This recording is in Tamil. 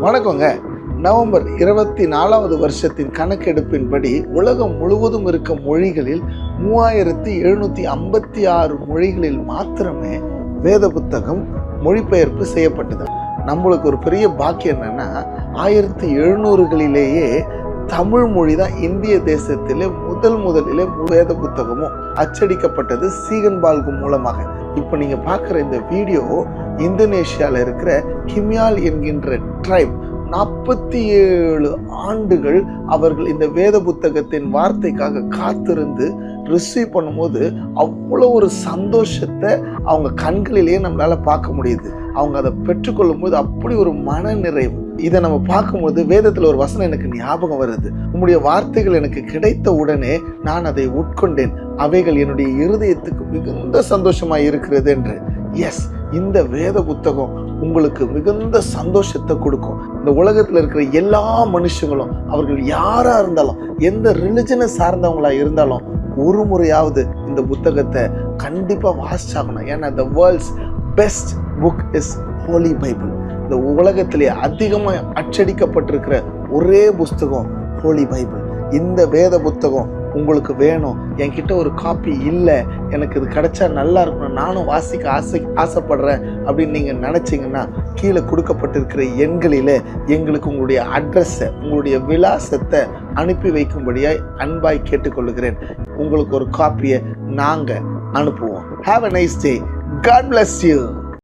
வணக்கங்க. நவம்பர் இருபத்தி நாலாவது வருஷத்தின் கணக்கெடுப்பின்படி உலகம் முழுவதும் இருக்க மொழிகளில் மூவாயிரத்தி எழுநூற்றி ஐம்பத்தி ஆறு மொழிகளில் மாத்திரமே வேத புத்தகம் மொழிபெயர்ப்பு செய்யப்பட்டது. நம்மளுக்கு ஒரு பெரிய பாக்கியம் என்னன்னா ஆயிரத்தி எழுநூறுகளிலேயே தமிழ் மொழி தான் இந்திய தேசத்திலே முதல் முதலிலே வேத புத்தகமும் அச்சடிக்கப்பட்டது சீகன் பால்கு மூலமாக. இப்போ நீங்கள் பார்க்குற இந்த வீடியோ இந்தோனேஷியாவில் இருக்கிற கிமியால் என்கின்ற ட்ரைப் நாற்பத்தி ஏழு ஆண்டுகள் அவர்கள் இந்த வேத புத்தகத்தின் வார்த்தைக்காக காத்திருந்து ரிசீவ் பண்ணும்போது அவ்வளோ ஒரு சந்தோஷத்தை அவங்க கண்களிலேயே நம்மளால் பார்க்க முடியுது. அவங்க அதை பெற்றுக்கொள்ளும் போது அப்படி ஒரு மன நிறைவு இதை நம்ம பார்க்கும்போது வேதத்தில் ஒரு வசனம் எனக்கு ஞாபகம் வருது. உங்களுடைய வார்த்தைகள் எனக்கு கிடைத்த உடனே நான் அதை உட்கொண்டேன். அவைகள் என்னுடைய இருதயத்துக்கு மிகுந்த சந்தோஷமாக இருக்கிறது என்று. எஸ் இந்த வேத புத்தகம் உங்களுக்கு மிகுந்த சந்தோஷத்தை கொடுக்கும். இந்த உலகத்தில் இருக்கிற எல்லா மனுஷங்களும் அவர்கள் யாராக இருந்தாலும் எந்த ரிலிஜனை சார்ந்தவங்களாக இருந்தாலும் ஒரு முறையாவது இந்த புத்தகத்தை கண்டிப்பாக வாசிச்சாகணும் ஏன்னா the world's best book is holy Bible இந்த உலகத்திலே அதிகமாக அச்சடிக்கப்பட்டிருக்கிற ஒரே புஸ்தகம் ஹோலி பைபிள் இந்த வேத புத்தகம் உங்களுக்கு வேணும். என்கிட்ட ஒரு காப்பி இல்லை. எனக்கு இது கிடைச்சா நல்லா இருக்கணும் நானும் வாசிக்க ஆசை ஆசைப்படுறேன் அப்படின்னு நீங்கள் நினச்சிங்கன்னா கீழே கொடுக்கப்பட்டிருக்கிற எண்களில் எங்களுக்கு உங்களுடைய அட்ரஸை உங்களுடைய விலாசத்தை அனுப்பி வைக்கும்படியாய் அன்பாய் கேட்டுக்கொள்கிறேன் உங்களுக்கு ஒரு காப்பியை நாங்கள் அனுப்புவோம். Have a nice day God bless you